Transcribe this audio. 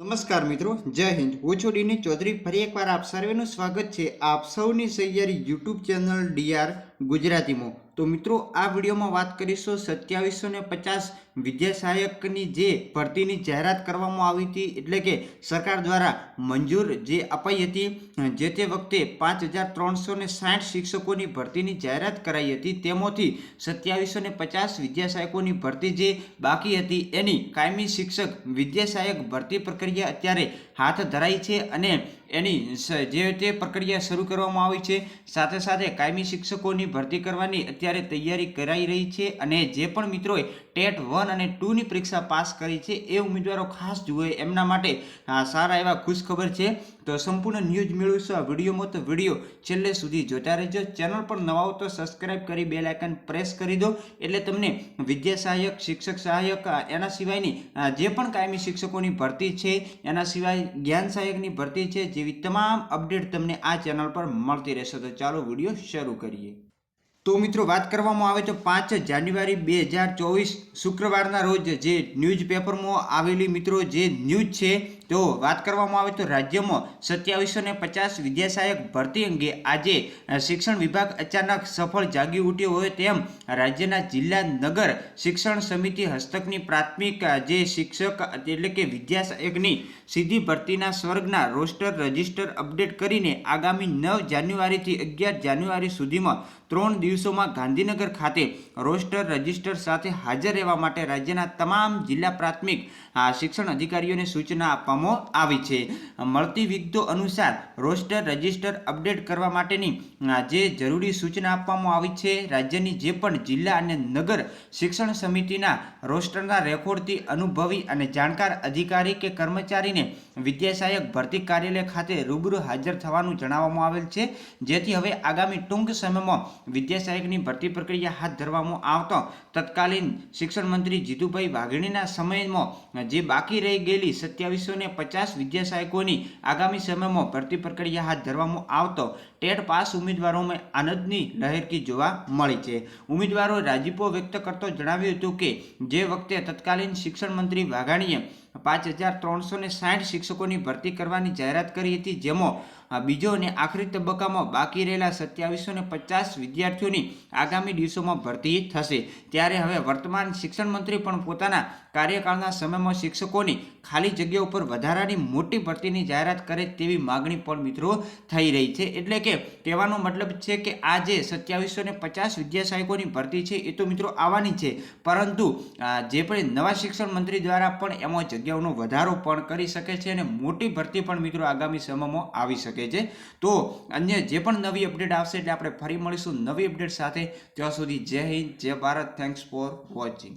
નમસ્કાર મિત્રો, જય હિન્દ. હું છું ડીની ચૌધરી. ફરી એકવાર આપ સર્વેનું સ્વાગત છે આપ સૌની સહિયારી યુટ્યુબ ચેનલ ડીઆર ગુજરાતીમાં. તો મિત્રો, આ વિડીયોમાં વાત કરીશું સત્યાવીસો ને પચાસ વિદ્યા સહાયકની જે ભરતીની જાહેરાત કરવામાં આવી હતી, એટલે કે સરકાર દ્વારા મંજૂર જે અપાઈ હતી, જે તે વખતે પાંચ હજાર ત્રણસો ને સાઠ શિક્ષકોની ભરતીની જાહેરાત કરાઈ હતી, તેમાંથી સત્યાવીસો ને પચાસ વિદ્યા સહાયકોની ભરતી જે બાકી હતી, એની કાયમી શિક્ષક વિદ્યા સહાયક ભરતી પ્રક્રિયા અત્યારે હાથ ધરાઈ છે અને એની જે તે પ્રક્રિયા શરૂ કરવામાં આવી છે, સાથે સાથે કાયમી શિક્ષકોની ભરતી કરવાની અત્યારે તૈયારી કરાઈ રહી છે અને જે પણ મિત્રોએ ટેટ વન અને ટુની પરીક્ષા પાસ કરી છે એ ઉમેદવારો ખાસ જુએ એમના માટે સારા એવા ખુશખબર છે. તો સંપૂર્ણ ન્યૂઝ મેળવીશું. આ વિડીયોમાં તો વીડિયો છેલ્લે સુધી જોતા રહેજો. ચેનલ પર નવા હો તો સબસ્ક્રાઇબ કરી બેલ આઇકન પ્રેસ કરી દો. એટલે તમને વિદ્યા સહાયક, શિક્ષક સહાયક એના સિવાયની જે પણ કાયમી શિક્ષકોની ભરતી છે, એના સિવાય જ્ઞાન સહાયકની ભરતી છે, જેવી તમામ અપડેટ તમને આ ચેનલ પર મળતી રહેશે. તો ચાલો વીડિયો શરૂ કરીએ. તો મિત્રો વાત કરવામાં આવે તો પાંચ જાન્યુઆરી બે હજાર ચોવીસ શુક્રવારના રોજ જે ન્યૂઝ પેપરમાં આવેલી મિત્રો જે ન્યૂઝ છે, તો વાત કરવામાં આવે તો રાજ્યમાં સત્યાવીસો ને પચાસ વિદ્યાસહાયક ભરતી અંગે આજે શિક્ષણ વિભાગ અચાનક સફળ જાગી ઉઠ્યો હોય તેમ રાજ્યના જિલ્લા નગર શિક્ષણ સમિતિ હસ્તકની પ્રાથમિક જે શિક્ષક એટલે કે વિદ્યાસહાયકની સીધી ભરતીના સ્વર્ગના રોસ્ટર રજિસ્ટર અપડેટ કરીને આગામી નવ જાન્યુઆરીથી અગિયાર જાન્યુઆરી સુધીમાં ત્રણ દિવસોમાં ગાંધીનગર ખાતે રોસ્ટર રજિસ્ટર સાથે હાજર રહેવા માટે રાજ્યના તમામ જિલ્લા પ્રાથમિક શિક્ષણ અધિકારીઓને સૂચના આપવામાં આવી છે. મળતી વિગતો અનુસાર, રોસ્ટર રજિસ્ટર અપડેટ કરવા માટેની જે જરૂરી સૂચના આપવામાં આવી છે, રાજ્યની જે પણ જિલ્લા અને નગર શિક્ષણ સમિતિના રોસ્ટરના રેકોર્ડથી અનુભવી અને જાણકાર અધિકારી કે કર્મચારીને વિદ્યાસહાયક ભરતી કાર્યાલય ખાતે રૂબરૂ હાજર થવાનું જણાવવામાં આવેલ છે. જેથી હવે આગામી ટૂંક સમયમાં વિદ્યાસહાયકની ભરતી પ્રક્રિયા હાથ ધરવામાં આવતો તત્કાલીન શિક્ષણ મંત્રી જીતુભાઈ વાઘણીના સમયમાં જે બાકી રહી ગયેલી સત્યાવીસો ને પચાસ વિદ્યાસહાયકોની આગામી સમયમાં ભરતી પ્રક્રિયા હાથ ધરવામાં આવતો ટેટ પાસ ઉમેદવારોમાં આનંદની લહેરકી જોવા મળી છે. ઉમેદવારો રાજીપો વ્યક્ત કરતો જણાવ્યું હતું કે, જે વખતે તત્કાલીન શિક્ષણ મંત્રી વાઘાણીએ પાંચ હજાર ત્રણસો ને સાઠ શિક્ષકોની ભરતી કરવાની જાહેરાત કરી હતી, જેમાં બીજો અને આખરી તબક્કામાં બાકી રહેલા સત્યાવીસો ને પચાસ વિદ્યાર્થીઓની આગામી દિવસોમાં ભરતી થશે. ત્યારે હવે વર્તમાન શિક્ષણ મંત્રી પણ પોતાના કાર્યકાળના સમયમાં શિક્ષકોની ખાલી જગ્યા ઉપર વધારાની મોટી ભરતીની જાહેરાત કરે તેવી માગણી પણ મિત્રો થઈ રહી છે. એટલે કે કહેવાનો મતલબ છે કે આ જે સત્યાવીસો ને પચાસ વિદ્યાસહાયકોની ભરતી છે, એ તો મિત્રો આવવાની છે. પરંતુ જે પણ નવા શિક્ષણ મંત્રી દ્વારા પણ એમાં જગ્યાઓનો વધારો પણ કરી શકે છે અને મોટી ભરતી પણ મિત્રો આગામી સમયમાં આવી શકે છે. તો અન્ય જે પણ નવી અપડેટ આવશે એટલે આપણે ફરી મળીશું નવી અપડેટ સાથે. ત્યાં સુધી જય હિન્દ, જય ભારત. Thanks for watching